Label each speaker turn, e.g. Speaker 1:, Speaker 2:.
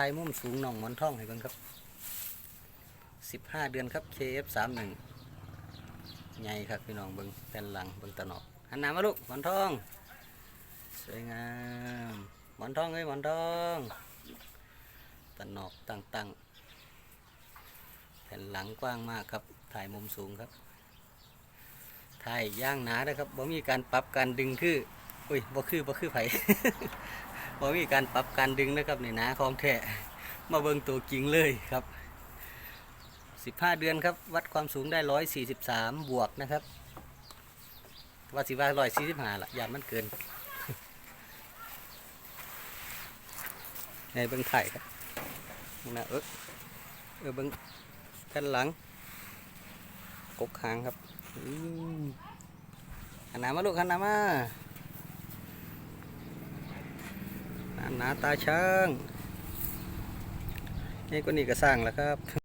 Speaker 1: ทายมุมสูงน่องหมอนท่องให้เบิ่งครับสิบห้าเดือนครับ KF สามหนึ่งใหญ่ครับพี่น้องเบิ่งแผ่นหลังเบิ่งตะนอกหันหน้ามาลูกหมอนทอง สวยงามหมอนทองเอ้ยหมอนทองตะนอกตั้งๆแผ่นหลังกว้างมากครับ ถ่ายมุมสูงครับ ถ่ายย่างหนานะครับบ่มีการปรับการดึงคืออุ้ยบ่คือบ่คือไผ บ่มีการปรับการดึงนะครับนี่นาของแท้มาเบิ่งตัวจริงเลยครับ 15 เดือนครับ วัดความสูงได้ 143 บวกนะครับ ว่าสิว่า145ละอย่ามันเกินในเบิ่งไถ่ครับนะเออเออเบิ่งแผ่นหลังกกหางครับอืมหันหน้ามาลูกหันหน้ามาหน้าห นาตาช้างนี่ก็นี่ก็สร้างแล้วครับ